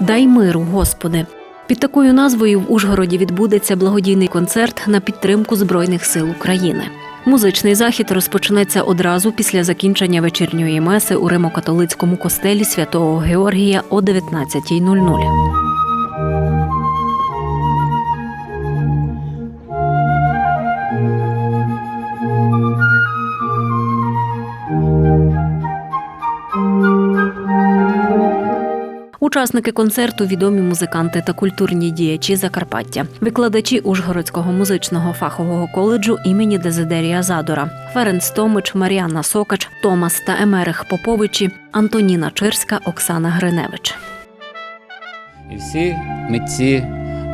Дай миру, Господи. Під такою назвою в Ужгороді відбудеться благодійний концерт на підтримку Збройних сил України. Музичний захід розпочнеться одразу після закінчення вечірньої меси у Римо-католицькому костелі святого Георгія о 19.00. Учасники концерту відомі музиканти та культурні діячі Закарпаття, викладачі Ужгородського музичного фахового коледжу імені Дезидерія Задора, Ференц Томич, Маріанна Сокач, Томас та Емерех Поповичі, Антоніна Чирська, Оксана Гриневич. І всі митці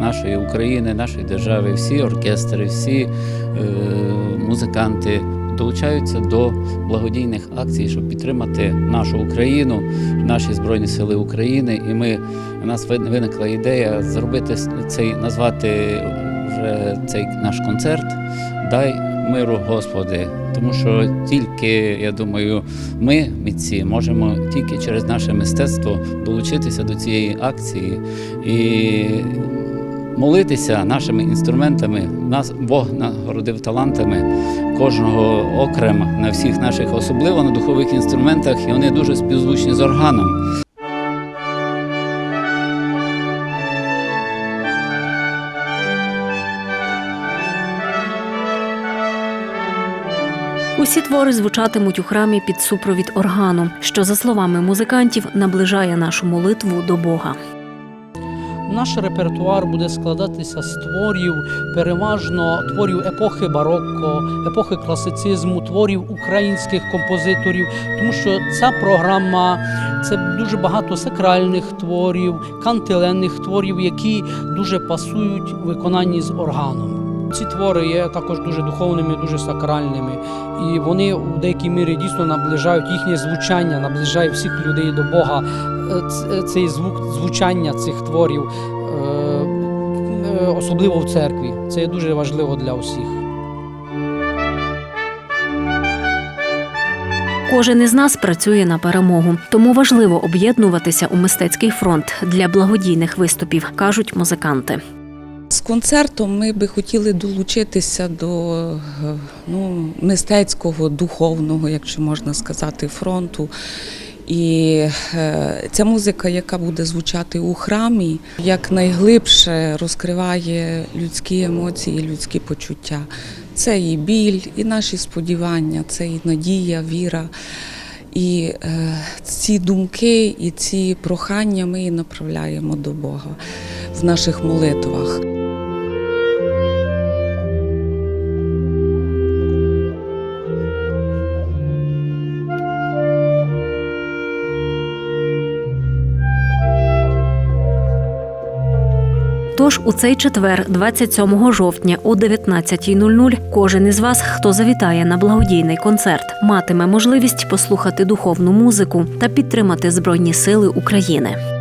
нашої України, нашої держави, всі оркестри, всі е, музиканти долучаються до благодійних акцій, щоб підтримати нашу Україну, наші Збройні Сили України. І ми у нас виникла ідея зробити цей, назвати вже цей наш концерт Дай миру Господи. Тому що тільки, я думаю, ми, митці, можемо тільки через наше мистецтво долучитися до цієї акції і молитися нашими інструментами. Нас Бог нагородив талантами кожного окремо на всіх наших, особливо на духових інструментах, і вони дуже співзвучні з органом. Усі твори звучатимуть у храмі під супровід органу, що, за словами музикантів, наближає нашу молитву до Бога. Наш репертуар буде складатися з творів, переважно творів епохи барокко, епохи класицизму, творів українських композиторів, тому що ця програма це дуже багато сакральних творів, кантиленних творів, які дуже пасують у виконанні з органом. Ці твори є також дуже духовними, дуже сакральними, і вони у деякій мірі дійсно наближають їхнє звучання, наближає всіх людей до Бога. Е, Цей звук звучання цих творів, е, е, особливо в церкві. Це є дуже важливо для усіх. Кожен із нас працює на перемогу, тому важливо об'єднуватися у мистецький фронт для благодійних виступів, кажуть музиканти. З концертом ми би хотіли долучитися до е, ну, мистецького, духовного, якщо можна сказати, фронту. І е, ця музика, яка буде звучати у храмі, якнайглибше розкриває людські емоції, людські почуття. Це і біль, і наші сподівання, це і надія, віра. І е, ці думки і ці прохання ми і направляємо до Бога в наших молитвах. Тож у цей четвер, 27 жовтня о 19.00, кожен із вас, хто завітає на благодійний концерт, матиме можливість послухати духовну музику та підтримати Збройні Сили України.